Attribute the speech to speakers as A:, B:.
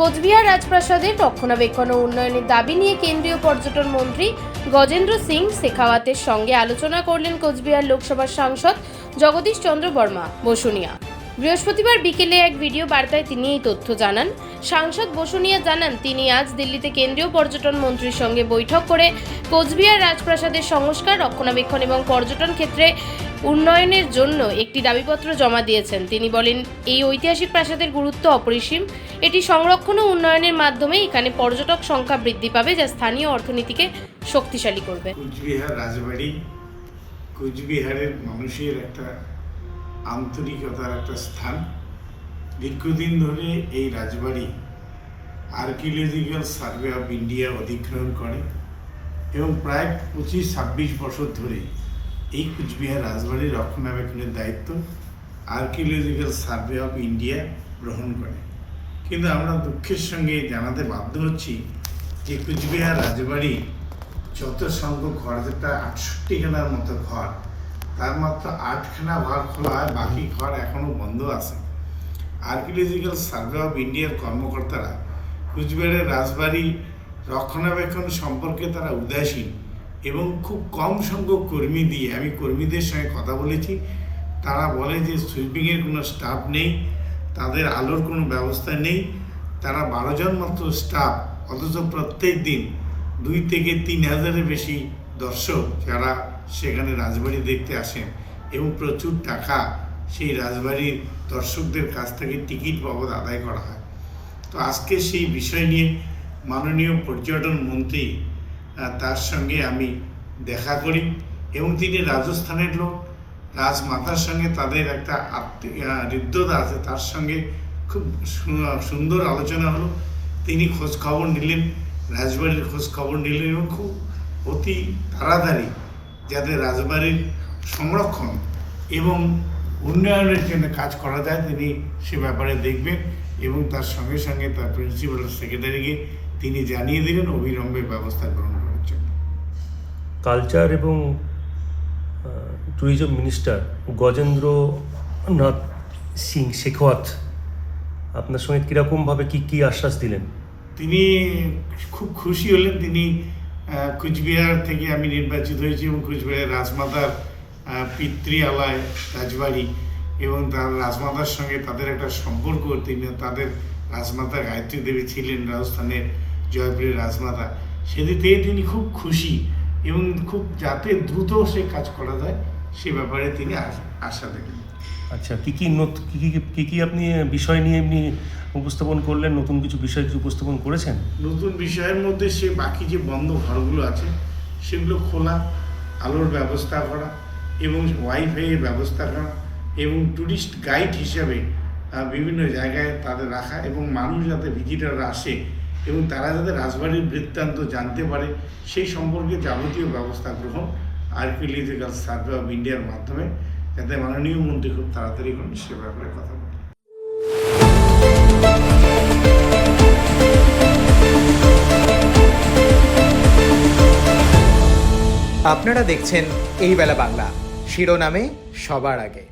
A: কোচবিহার রাজপ্রাসাদের রক্ষণাবেক্ষণ ও উন্নয়নের দাবি নিয়ে কেন্দ্রীয় পর্যটন মন্ত্রী গজেন্দ্র সিং শেখাওয়াতের সঙ্গে আলোচনা করলেন কোচবিহার লোকসভার সাংসদ জগদীশ চন্দ্র বর্মা বসুনিয়া। বৃহস্পতিবার বিকেলে এক ভিডিও বার্তায় তিনি এই তথ্য জানান। সাংসদ বসুনিয়া জানান, তিনি আজ দিল্লিতে কেন্দ্রীয় পর্যটন মন্ত্রীর সঙ্গে বৈঠক করে কোচবিহার রাজপ্রাসাদের সংস্কার, রক্ষণাবেক্ষণ এবং পর্যটন ক্ষেত্রে উন্নয়নের জন্য একটি দাবিপত্র জমা দিয়েছেন। তিনি বলেন, এই ঐতিহাসিক প্রাসাদের গুরুত্ব অপরিসীম। এটি সংরক্ষণ ও উন্নয়নের মাধ্যমে এখানে পর্যটক সংখ্যা বৃদ্ধি পাবে, যা স্থানীয় অর্থনীতিকে শক্তিশালী করবে।
B: কুচবিহার রাজবাড়ি, কুচবিহারের মানুষের একটা আন্তরিকতার একটা স্থান। দীর্ঘদিন ধরে এই রাজবাড়ি আর্কিওলজিক্যাল সার্ভে অফ ইন্ডিয়া অধিগ্রহণ করে এবং প্রায় পঁচিশ ছাব্বিশ বছর ধরে এই কুচবিহার রাজবাড়ির রক্ষণাবেক্ষণের দায়িত্ব আর্কিওলজিক্যাল সার্ভে অফ ইন্ডিয়া গ্রহণ করে। কিন্তু আমরা দুঃখের সঙ্গে জানাতে বাধ্য হচ্ছি যে কুচবিহার রাজবাড়ি যত সংখ্যক ঘর, যেটা আটষট্টি আটষট্টিখানার মতো ঘর তার মাত্র আটখানা ঘর খোলা হয়, বাকি ঘর এখনও বন্ধ আছে। আর্কিওলজিক্যাল সার্ভে অফ ইন্ডিয়ার কর্মকর্তারা কুচবিহারের রাজবাড়ি রক্ষণাবেক্ষণ সম্পর্কে তারা উদাসীন এবং খুব কম সংখ্যক কর্মী দিয়ে, আমি কর্মীদের সঙ্গে কথা বলেছি, তারা বলে যে সুইপিংয়ের কোনো স্টাফ নেই, তাদের আলোর কোনো ব্যবস্থা নেই, তারা বারোজন মাত্র স্টাফ অথচ প্রত্যেক দিন দুই থেকে তিন হাজারের বেশি দর্শক যারা সেখানে রাজবাড়ি দেখতে আসেন এবং প্রচুর টাকা সেই রাজবাড়ির দর্শকদের কাছ থেকে টিকিট বাবদ আদায় করা হয়। তো আজকে সেই বিষয় নিয়ে মাননীয় পর্যটন মন্ত্রী তার সঙ্গে আমি দেখা করি এবং তিনি রাজস্থানের লোক। রাজমাতার সঙ্গে তাদের একটা হৃদ্যতা আছে, তার সঙ্গে খুব সুন্দর আলোচনা হলো। তিনি খোঁজ খবর নিলেন, রাজবাড়ির খোঁজ খবর নিলেন এবং খুব অতি তাড়াতাড়ি যাতে রাজবাড়ির সংরক্ষণ এবং উন্নয়নের জন্য কাজ করা যায় তিনি সে ব্যাপারে দেখবেন এবং তার সঙ্গে সঙ্গে তার প্রিন্সিপাল সেক্রেটারিকে তিনি জানিয়ে দিলেন অবিলম্বে ব্যবস্থা গ্রহণ করার জন্য।
C: কালচার এবং ট্যুরিজম মিনিস্টার গজেন্দ্রনাথ সিং শেখাওয়াত আপনার সঙ্গে কীরকমভাবে কী কী আশ্বাস দিলেন?
B: তিনি খুব খুশি হলেন তিনি কুচবিহার থেকে আমি নির্বাচিত হয়েছি এবং কুচবিহারের রাজমাতার পিতৃ আলায় রাজবাড়ি এবং তার রাজমাতার সঙ্গে তাদের একটা সম্পর্ক, তিনি তাদের রাজমাতা গায়ত্রী দেবী ছিলেন রাজস্থানের জয়পুরের রাজমাতা। সেদিক থেকে তিনি খুব খুশি এবং খুব যাতে দ্রুত সে কাজ করা যায়। সে ব্যাপারে তিনি আশ- দেখেন
C: আচ্ছা কী কী কী কী কী আপনি বিষয় নিয়ে এমনি উপস্থাপন করলেন? নতুন কিছু বিষয় কিছু উপস্থাপন করেছেন?
B: নতুন বিষয়ের মধ্যে সে বাকি যে বন্ধ ঘরগুলো আছে সেগুলো খোলা আলোর ব্যবস্থা করা এবং ওয়াইফাইয়ের ব্যবস্থা করা এবং ট্যুরিস্ট গাইড হিসাবে বিভিন্ন জায়গায় তাদের রাখা এবং মানুষ যাতে ভিজিটাররা আসে এবং তারা যাতে রাজবাড়ির বৃত্তান্ত জানতে পারে সেই সম্পর্কে যাবতীয় ব্যবস্থা গ্রহণ আর্কিওলজিক্যাল সার্ভে অফ ইন্ডিয়ার মাধ্যমে, যাতে মাননীয় মন্ত্রী খুব তাড়াতাড়ি করেন সে ব্যাপারে কথা বলেন।
D: আপনারা দেখছেন এই বেলা বাংলা। শিরোনামে সবার আগে।